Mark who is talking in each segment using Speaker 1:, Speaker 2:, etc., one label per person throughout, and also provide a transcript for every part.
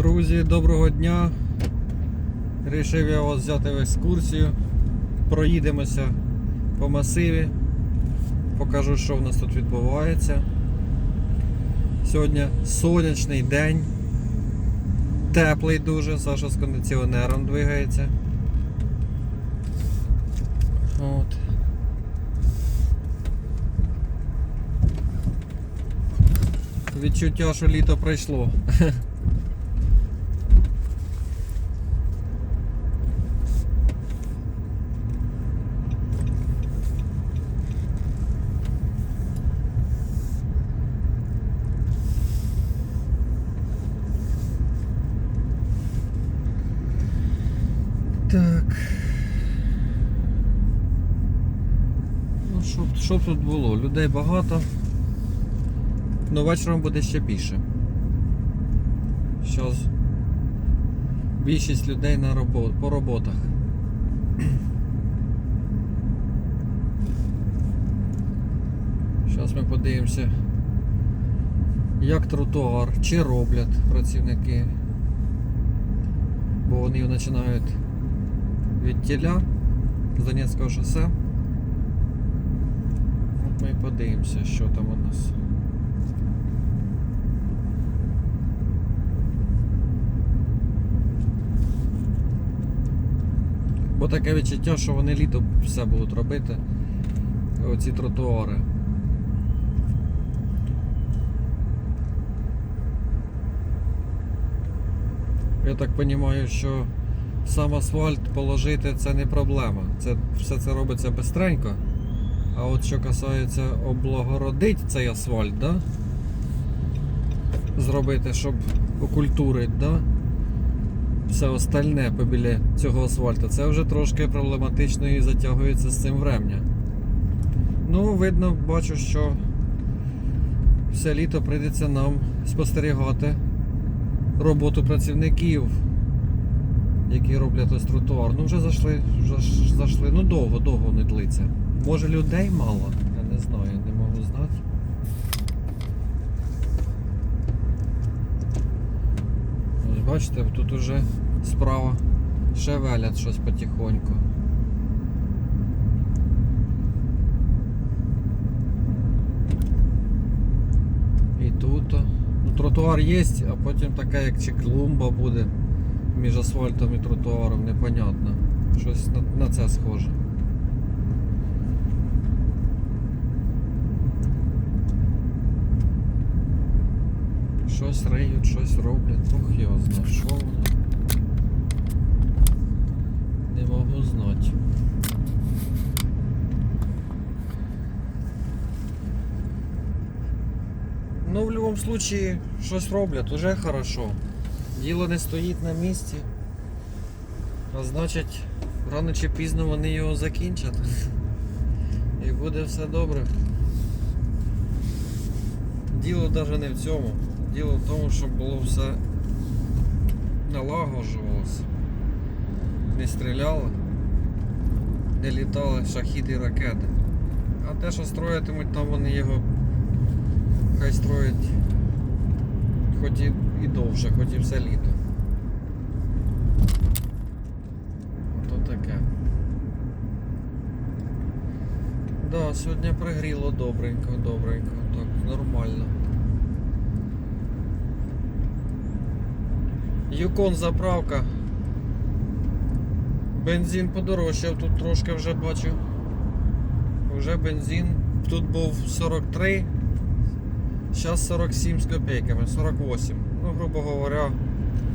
Speaker 1: Друзі, доброго дня. Рішив я вас взяти в екскурсію. Проїдемося по масиві. Покажу, що в нас тут відбувається. Сьогодні сонячний день. Теплий дуже, Саша з кондиціонером двигається. От. Відчуття, що літо пройшло. Так. Ну, що, що б тут було? Людей багато. Ну, вечором буде ще більше. Зараз більшість людей на робо... по роботах. Зараз ми подивимося, як тротуар, чи роблять працівники. Бо вони починають від тіля з Донецького шосе. От ми і подивимося, що там у нас. Бо таке відчуття, що вони літо все будуть робити. Оці тротуари. Я так розумію, що сам асфальт положити це не проблема. Це, все це робиться бистренько. А от що касається облагородити цей асфальт, да? зробити, щоб окультурити, да? все остальне побіля цього асфальту, це вже трошки проблематично і затягується з цим врем'я. Ну, видно, бачу, що все літо прийдеться нам спостерігати роботу працівників, які роблять ось тротуар. Ну вже зайшли, вже зайшли. Ну довго, довго не длиться. Може людей мало? Я не знаю, не можу знати. Ось бачите, тут уже справа шевелять щось потихоньку. І тут. Ну, тротуар є, а потім така як чи клумба буде між асфальтом і тротуаром, непонятно. Щось на, на це схоже. Щось риють, щось роблять, ох його знав, що воно. Не можу знати. Ну, в будь-якому случае, щось роблять, уже хорошо. Діло не стоїть на місці. А значить, рано чи пізно вони його закінчать. І буде все добре. Діло навіть не в цьому. Діло в тому, щоб було все налагоджувалося. Не стріляло, не літали шахіди і ракети. А те, що строїтимуть, там вони його хай строять хоч і, довше, хоч і все літо. Ото таке. Да, сьогодні пригріло добренько, добренько, так, нормально. Юкон заправка. Бензин подорожчав, тут трошки вже бачу. Вже бензин. Тут був 43, зараз 47 з копійками, 48. Ну, грубо говоря,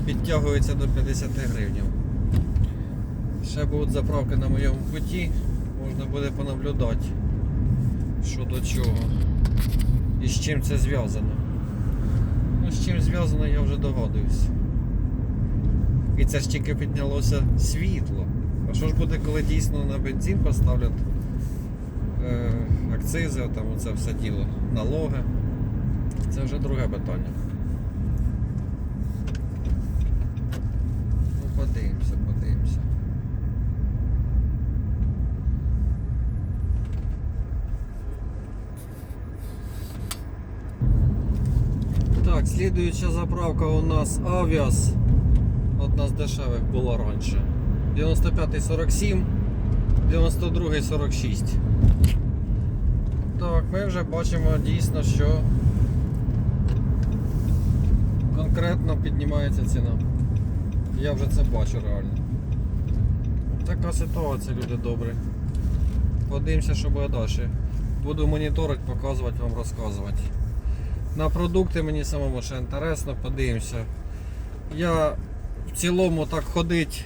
Speaker 1: підтягується до 50 гривень. Ще будуть заправки на моєму путі, можна буде понаблюдати, що до чого. І з чим це зв'язано. Ну, з чим зв'язано, я вже догадуюсь. І це ж тільки піднялося світло. А що ж буде, коли дійсно на бензин поставлять е, акцизи, там оце все діло, налоги? Це вже друге питання. Ну, подивимося, подивимося. Так, Слідуюча заправка у нас Avias. Одна з дешевих була раніше. 95 47, 92 46. Так, ми вже бачимо дійсно, що конкретно піднімається ціна. Я вже це бачу реально. Така ситуація, люди добрі. Подивимося, що буде далі. Буду моніторити, показувати вам, розказувати. На продукти мені самому ще інтересно, подивимося. Я в цілому так ходить,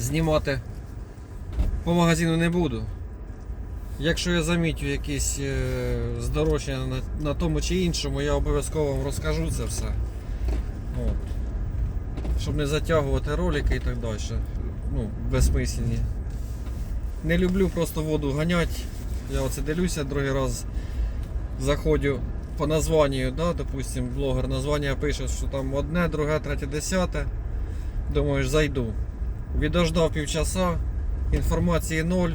Speaker 1: знімати по магазину не буду. Якщо я замітю якісь е, здорожчання на тому чи іншому, я обов'язково вам розкажу це все. От. Щоб не затягувати ролики і так далі. Ну, безсмисленні. Не люблю просто воду ганяти. Я оце дивлюся другий раз. Заходжу по названню, да, допустим, блогер названня пише, що там одне, друге, третє, десяте. Думаєш, зайду. Відождав півчаса, інформації ноль.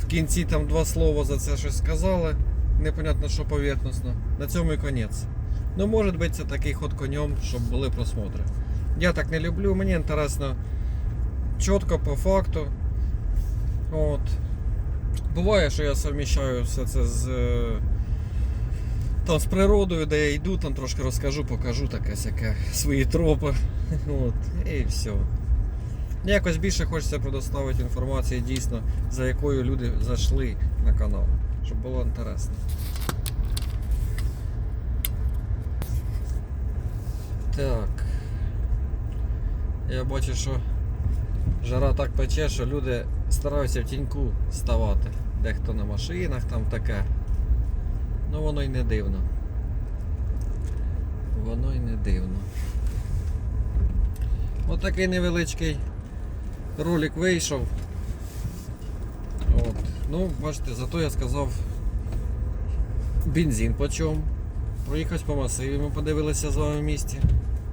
Speaker 1: В кінці там два слова за це щось сказали. Непонятно, що поверхностно. На цьому і конець. Ну, може бути, це такий ход конем, щоб були просмотри. Я так не люблю, мені інтересно чітко по факту. От. Буває, що я совміщаю все це з, е, там, з природою, де я йду, там трошки розкажу, покажу таке сяке свої тропи. От, і все. Якось більше хочеться предоставити інформації дійсно, за якою люди зайшли на канал, щоб було інтересно. Так. Я бачу, що жара так пече, що люди стараються в тіньку ставати. Дехто на машинах там таке. Ну воно й не дивно. Воно й не дивно. Ось такий невеличкий ролик вийшов. От. Ну, бачите, зато я сказав бензин по чому. Проїхати по масиві, ми подивилися з вами в місті.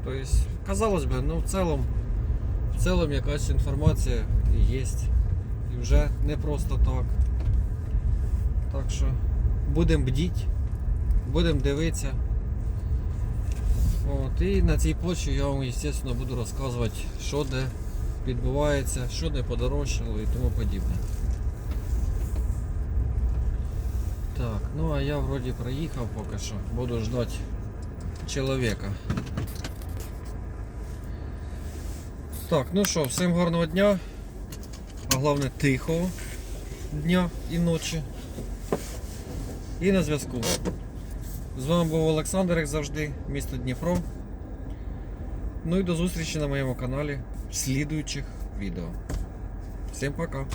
Speaker 1: Тобто, казалось би, ну в цілому, в цілому якась інформація є. І вже не просто так. Так що будемо бдіть, будемо дивитися. От, і на цій почві я вам, звісно, буду розказувати, що де відбувається, що де подорожчало і тому подібне. Так, ну а я вроді проїхав поки що. Буду ждати чоловіка. Так, ну що, всім гарного дня. А головне тихого дня і ночі. І на зв'язку. З вами був Олександр, як завжди, місто Дніпро. Ну і до зустрічі на моєму каналі в слідуючих відео. Всім пока!